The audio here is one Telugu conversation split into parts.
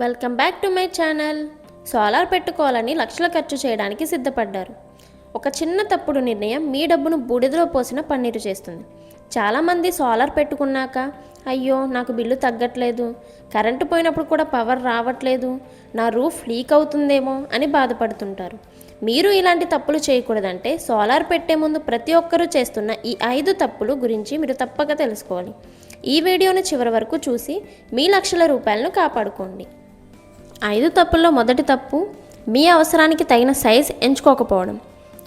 Welcome back to my channel solar పెట్టుకోవాలని లక్షలు ఖర్చు చేయడానికి సిద్ధపడ్డారు. ఒక చిన్న తప్పుడు నిర్ణయం మీ డబ్బును బూడిదలో పోసిన పన్నీరు చేస్తుంది. చాలామంది సోలార్ పెట్టుకున్నాక అయ్యో నాకు బిల్లు తగ్గట్లేదు. కరెంటు పోయినప్పుడు కూడా పవర్ రావట్లేదు. నా రూఫ్ లీక్ అవుతుందేమో అని బాధపడుతుంటారు. మీరు ఇలాంటి తప్పులు చేయకూడదంటే సోలార్ పెట్టే ముందు ప్రతి ఒక్కరూ చేస్తున్న ఈ ఐదు తప్పులు గురించి మీరు తప్పక తెలుసుకోవాలి. ఈ వీడియోను చివరి వరకు చూసి మీ లక్షల రూపాయలను కాపాడుకోండి. ఐదు తప్పుల్లో మొదటి తప్పు మీ అవసరానికి తగిన సైజ్ ఎంచుకోకపోవడం.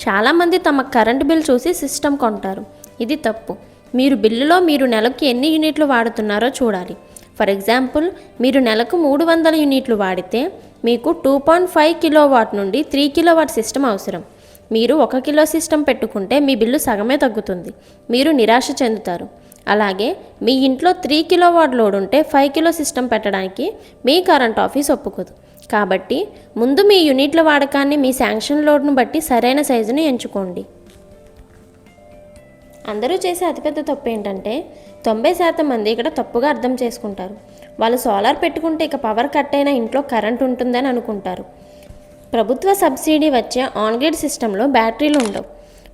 చాలామంది తమ కరెంటు బిల్ చూసి సిస్టమ్ కొంటారు. ఇది తప్పు. మీరు బిల్లులో మీరు నెలకు ఎన్ని యూనిట్లు వాడుతున్నారో చూడాలి. ఫర్ ఎగ్జాంపుల్ మీరు నెలకు మూడు వందల యూనిట్లు వాడితే మీకు two point five kilowatt నుండి త్రీ కిలో వాట్ సిస్టమ్ అవసరం. మీరు ఒక కిలో సిస్టమ్ పెట్టుకుంటే మీ బిల్లు సగమే తగ్గుతుంది. మీరు నిరాశ చెందుతారు. అలాగే మీ ఇంట్లో త్రీ కిలో వాట్ లోడ్ ఉంటే ఫైవ్ కిలో సిస్టమ్ పెట్టడానికి మీ కరెంట్ ఆఫీస్ ఒప్పుకోదు. కాబట్టి ముందు మీ యూనిట్ల వాడకాన్ని మీ శాంక్షన్ లోడ్ను బట్టి సరైన సైజును ఎంచుకోండి. అందరూ చేసే అతిపెద్ద తప్పు ఏంటంటే తొంభై శాతం మంది ఇక్కడ తప్పుగా అర్థం చేసుకుంటారు. వాళ్ళు సోలార్ పెట్టుకుంటే ఇక పవర్ కట్ అయినా ఇంట్లో కరెంట్ ఉంటుందని అనుకుంటారు. ప్రభుత్వ సబ్సిడీ వచ్చే ఆన్ గ్రిడ్ సిస్టంలో బ్యాటరీలు ఉండవు.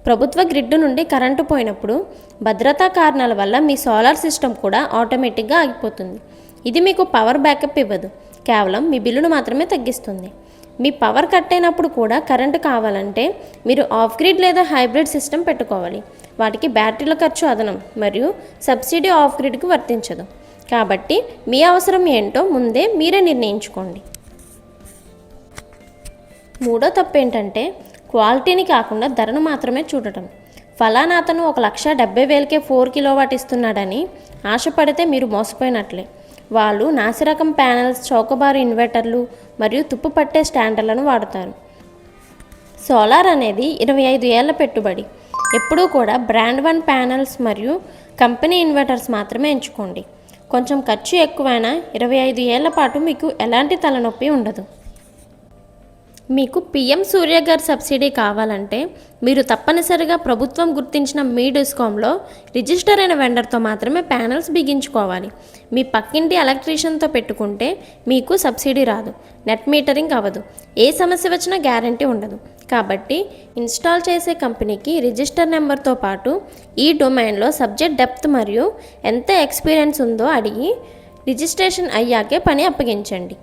ప్రభుత్వ గ్రిడ్ నుండి కరెంటు పోయినప్పుడు భద్రతా కారణాల వల్ల మీ సోలార్ సిస్టమ్ కూడా ఆటోమేటిక్గా ఆగిపోతుంది. ఇది మీకు పవర్ బ్యాకప్ ఇవ్వదు. కేవలం మీ బిల్లును మాత్రమే తగ్గిస్తుంది. మీ పవర్ కట్ అయినప్పుడు కూడా కరెంటు కావాలంటే మీరు ఆఫ్ గ్రిడ్ లేదా హైబ్రిడ్ సిస్టమ్ పెట్టుకోవాలి. వాటికి బ్యాటరీల ఖర్చు అదనం మరియు సబ్సిడీ ఆఫ్ గ్రిడ్కి వర్తించదు. కాబట్టి మీ అవసరం ఏంటో ముందే మీరే నిర్ణయించుకోండి. మూడో తప్పు ఏంటంటే క్వాలిటీని కాకుండా ధరను మాత్రమే చూడటం. ఫలానా అతను ఒక లక్ష డెబ్బై వేలకే ఫోర్ కిలోవాట్ ఇస్తున్నాడని ఆశపడితే మీరు మోసపోయినట్లే. వాళ్ళు నాసిరకం ప్యానెల్స్ చౌకబారు ఇన్వర్టర్లు మరియు తుప్పు పట్టే స్టాండర్లను వాడతారు. సోలార్ అనేది ఇరవై ఐదు ఏళ్ళ పెట్టుబడి. ఎప్పుడూ కూడా బ్రాండ్ వన్ ప్యానెల్స్ మరియు కంపెనీ ఇన్వర్టర్స్ మాత్రమే ఎంచుకోండి. కొంచెం ఖర్చు ఎక్కువైనా ఇరవై ఐదు ఏళ్ళ పాటు మీకు ఎలాంటి తలనొప్పి ఉండదు. మీకు పిఎం గారి సబ్సిడీ కావాలంటే మీరు తప్పనిసరిగా ప్రభుత్వం గుర్తించిన మీ డిస్కామ్లో రిజిస్టర్ అయిన వెండర్తో మాత్రమే ప్యానెల్స్ బిగించుకోవాలి. మీ పక్కింటి ఎలక్ట్రీషియన్తో పెట్టుకుంటే మీకు సబ్సిడీ రాదు. నెట్ మీటరింగ్ అవ్వదు. ఏ సమస్య వచ్చినా గ్యారంటీ ఉండదు. కాబట్టి ఇన్స్టాల్ చేసే కంపెనీకి రిజిస్టర్ నెంబర్తో పాటు ఈ డొమైన్లో సబ్జెక్ట్ డెప్త్ మరియు ఎంత ఎక్స్పీరియన్స్ ఉందో అడిగి రిజిస్ట్రేషన్ అయ్యాకే పని అప్పగించండి.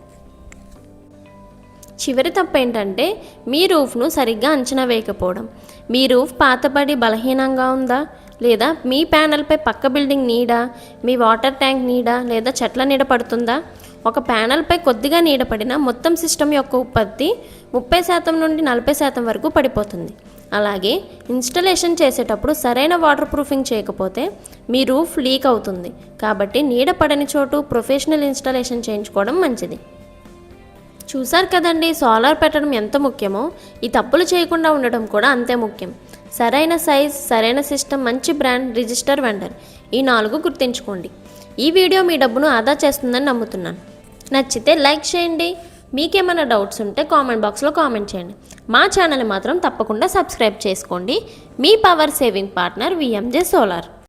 చివరి తప్పు ఏంటంటే మీ రూఫ్ను సరిగ్గా అంచనా వేయకపోవడం. మీ రూఫ్ పాతబడి బలహీనంగా ఉందా? లేదా మీ ప్యానెల్పై పక్క బిల్డింగ్ నీడా? మీ వాటర్ ట్యాంక్ నీడా? లేదా చెట్ల నీడ పడుతుందా? ఒక ప్యానెల్పై కొద్దిగా నీడ పడిన మొత్తం సిస్టమ్ యొక్క ఉత్పత్తి ముప్పై శాతం నుండి నలభై శాతం వరకు పడిపోతుంది. అలాగే ఇన్స్టలేషన్ చేసేటప్పుడు సరైన వాటర్ ప్రూఫింగ్ చేయకపోతే మీ రూఫ్ లీక్ అవుతుంది. కాబట్టి నీడ పడని చోటు ప్రొఫెషనల్ ఇన్స్టలేషన్ చేయించుకోవడం మంచిది. చూసారు కదండి సోలార్ పెట్టడం ఎంత ముఖ్యమో? ఈ తప్పులు చేయకుండా ఉండడం కూడా అంతే ముఖ్యం. సరైన సైజ్ సరైన సిస్టమ్ మంచి బ్రాండ్ రిజిస్టర్ వెండర్. ఈ నాలుగు గుర్తుంచుకోండి. ఈ వీడియో మీ డబ్బును ఆదా చేస్తుందని నమ్ముతున్నాను. నచ్చితే లైక్ చేయండి. మీకేమైనా డౌట్స్ ఉంటే కామెంట్ బాక్స్లో కామెంట్ చేయండి. మా ఛానల్ మాత్రం తప్పకుండా సబ్స్క్రైబ్ చేసుకోండి. మీ power saving partner VMJ solar.